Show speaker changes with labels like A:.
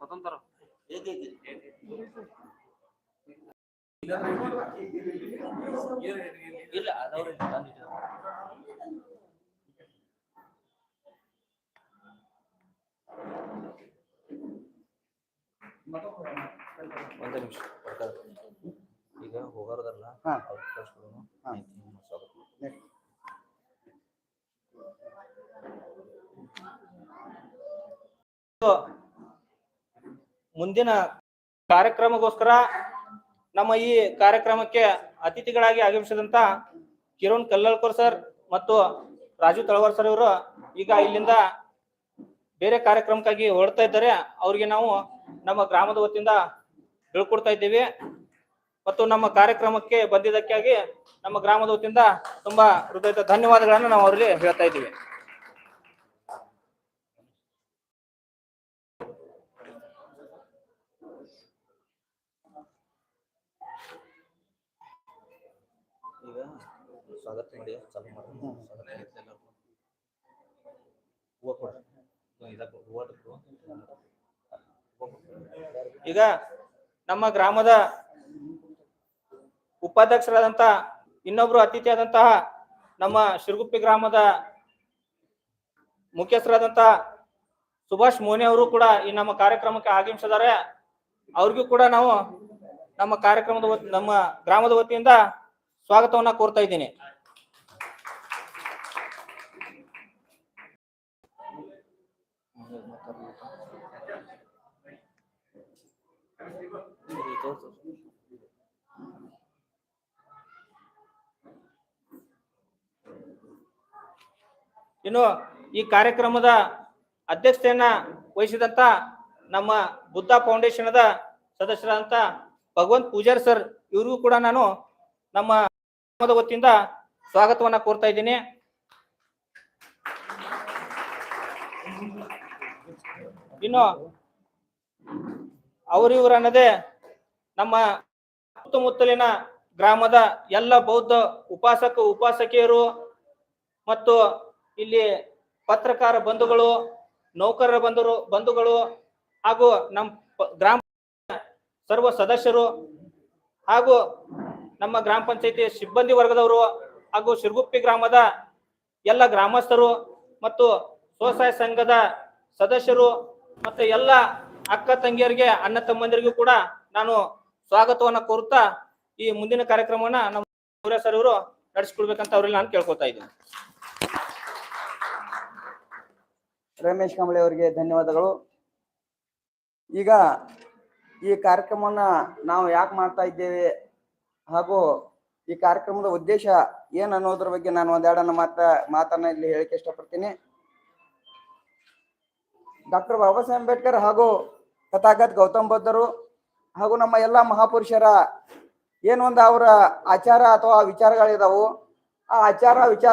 A: ಮತ್ತೊಂದು ಇಲ್ಲ ಅದವ್ರೆ ತಂದಿದ್ದು ಒಂದೇ ನಿಮಿಷ. ಈಗ ಹೋಗೋರದಲ್ಲ
B: ಹಾ.
A: ಕಳ್ಸ್ಕೊಡೋಣ
B: ಹಾ.
A: ಆಯ್ತು, ನಿಮ್ಮ ಸ್ವಾಗತ. ಮುಂದಿನ ಕಾರ್ಯಕ್ರಮಗೋಸ್ಕರ ನಮ್ಮ ಈ ಕಾರ್ಯಕ್ರಮಕ್ಕೆ ಅತಿಥಿಗಳಾಗಿ ಆಗಮಿಸಿದಂತ ಕಿರಣ್ ಕಲ್ಲಳ್ಕರ್ ಸರ್ ಮತ್ತು ರಾಜು ತಳವಾರ್ ಸರ್ ಇವರು ಈಗ ಇಲ್ಲಿಂದ ಬೇರೆ ಕಾರ್ಯಕ್ರಮಕ್ಕಾಗಿ ಹೊರಡ್ತಾ ಇದ್ದಾರೆ. ಅವರಿಗೆ ನಾವು ನಮ್ಮ ಗ್ರಾಮದ ವತಿಯಿಂದ ಹೇಳ್ಕೊಡ್ತಾ ಇದ್ದೀವಿ. ಮತ್ತು ನಮ್ಮ ಕಾರ್ಯಕ್ರಮಕ್ಕೆ ಬಂದಿದ್ದಕ್ಕಾಗಿ ನಮ್ಮ ಗ್ರಾಮದ ವತಿಯಿಂದ ತುಂಬಾ ಹೃದಯದ ಧನ್ಯವಾದಗಳನ್ನು ನಾವು ಅವರಿಗೆ ಹೇಳ್ತಾ ಇದ್ದೀವಿ. ಈಗ ಸ್ವಾಗತ ಮಾಡಿ ಚಾಲು ಮಾಡಿ ಸ್ವಾಗತ. ಹೂವ. ಇದಕ್ಕೆ ಹೂವ ಈಗ ನಮ್ಮ ಗ್ರಾಮದ ಉಪಾಧ್ಯಕ್ಷರಾದಂತ ಇನ್ನೊಬ್ರು ಅತಿಥಿಯಾದಂತಹ ನಮ್ಮ ಶಿರಗುಪ್ಪಿ ಗ್ರಾಮದ ಮುಖ್ಯಸ್ಥರಾದಂತಹ ಸುಭಾಷ್ ಮೋನಿ ಅವರು ಕೂಡ ಈ ನಮ್ಮ ಕಾರ್ಯಕ್ರಮಕ್ಕೆ ಆಗಮಿಸಿದ್ದಾರೆ. ಅವ್ರಿಗೂ ಕೂಡ ನಾವು ನಮ್ಮ ಕಾರ್ಯಕ್ರಮದ ವತ್- ನಮ್ಮ ಗ್ರಾಮದ ವತಿಯಿಂದ ಸ್ವಾಗತವನ್ನ ಕೋರ್ತಾ ಇದ್ದೀನಿ. ಇನ್ನು ಈ ಕಾರ್ಯಕ್ರಮದ ಅಧ್ಯಕ್ಷತೆಯನ್ನ ವಹಿಸಿದಂತ ನಮ್ಮ ಬುದ್ಧ ಫೌಂಡೇಶನ್ ಸದಸ್ಯರಾದಂತ ಭಗವಂತ್ ಪೂಜಾರ್ ಸರ್, ಇವ್ರಿಗೂ ಕೂಡ ನಾನು ನಮ್ಮ ವತಿಯಿಂದ ಸ್ವಾಗತವನ್ನ ಕೋರ್ತಾ ಇದ್ದೀನಿ. ಇನ್ನು ಅವರಿವರು ಅನ್ನದೇ ನಮ್ಮ ಸುತ್ತಮುತ್ತಲಿನ ಗ್ರಾಮದ ಎಲ್ಲ ಬೌದ್ಧ ಉಪಾಸಕ, ಉಪಾಸಕಿಯರು ಮತ್ತು ಇಲ್ಲಿ ಪತ್ರಕಾರ ಬಂಧುಗಳು, ನೌಕರರ ಬಂಧುರು ಬಂಧುಗಳು ಹಾಗೂ ನಮ್ಮ ಗ್ರಾಮ ಸರ್ವ ಸದಸ್ಯರು ಹಾಗೂ ನಮ್ಮ ಗ್ರಾಮ ಪಂಚಾಯತಿ ಸಿಬ್ಬಂದಿ ವರ್ಗದವರು ಹಾಗೂ ಸಿರುಗುಪ್ಪಿ ಗ್ರಾಮದ ಎಲ್ಲ ಗ್ರಾಮಸ್ಥರು ಮತ್ತು ಸ್ವಸಹಾಯ ಸಂಘದ ಸದಸ್ಯರು ಮತ್ತು ಎಲ್ಲ ಅಕ್ಕ ತಂಗಿಯರಿಗೆ, ಅಣ್ಣ ತಮ್ಮಂದಿರಿಗೂ ಕೂಡ ನಾನು ಸ್ವಾಗತವನ್ನ ಕೋರುತ್ತಾ ಈ ಮುಂದಿನ ಕಾರ್ಯಕ್ರಮವನ್ನ ನಮ್ಮ ಸರ್ ಇವರು ನಡೆಸ್ಕೊಡ್ಬೇಕಂತ ಅವ್ರಲ್ಲಿ ನಾನು ಕೇಳ್ಕೊತಾ ಇದ್ದೀನಿ.
B: ರಮೇಶ್ ಕಂಬಳಿ ಅವರಿಗೆ ಧನ್ಯವಾದಗಳು. ಈಗ ಈ ಕಾರ್ಯಕ್ರಮವನ್ನ ನಾವು ಯಾಕೆ ಮಾಡ್ತಾ ಇದ್ದೇವೆ ಹಾಗೂ ಈ ಕಾರ್ಯಕ್ರಮದ ಉದ್ದೇಶ ಏನು ಅನ್ನೋದ್ರ ಬಗ್ಗೆ ನಾನು ಒಂದೆರಡನ್ನ ಮಾತ, ಮಾತನ್ನ ಇಲ್ಲಿ ಹೇಳಿಕೆ ಇಷ್ಟಪಡ್ತೀನಿ. ಡಾಕ್ಟರ್ ಬಾಬಾ ಸಾಹೇಬ್ ಅಂಬೇಡ್ಕರ್ ಹಾಗೂ ತಥಾಗತ್ ಗೌತಮ್ ಬುದ್ಧರು ಹಾಗೂ ನಮ್ಮ ಎಲ್ಲ ಮಹಾಪುರುಷರ ಏನೊಂದು ಅವರ ಆಚಾರ ಅಥವಾ ವಿಚಾರಗಳಿದಾವು. ಆ ಆಚಾರ ವಿಚಾರ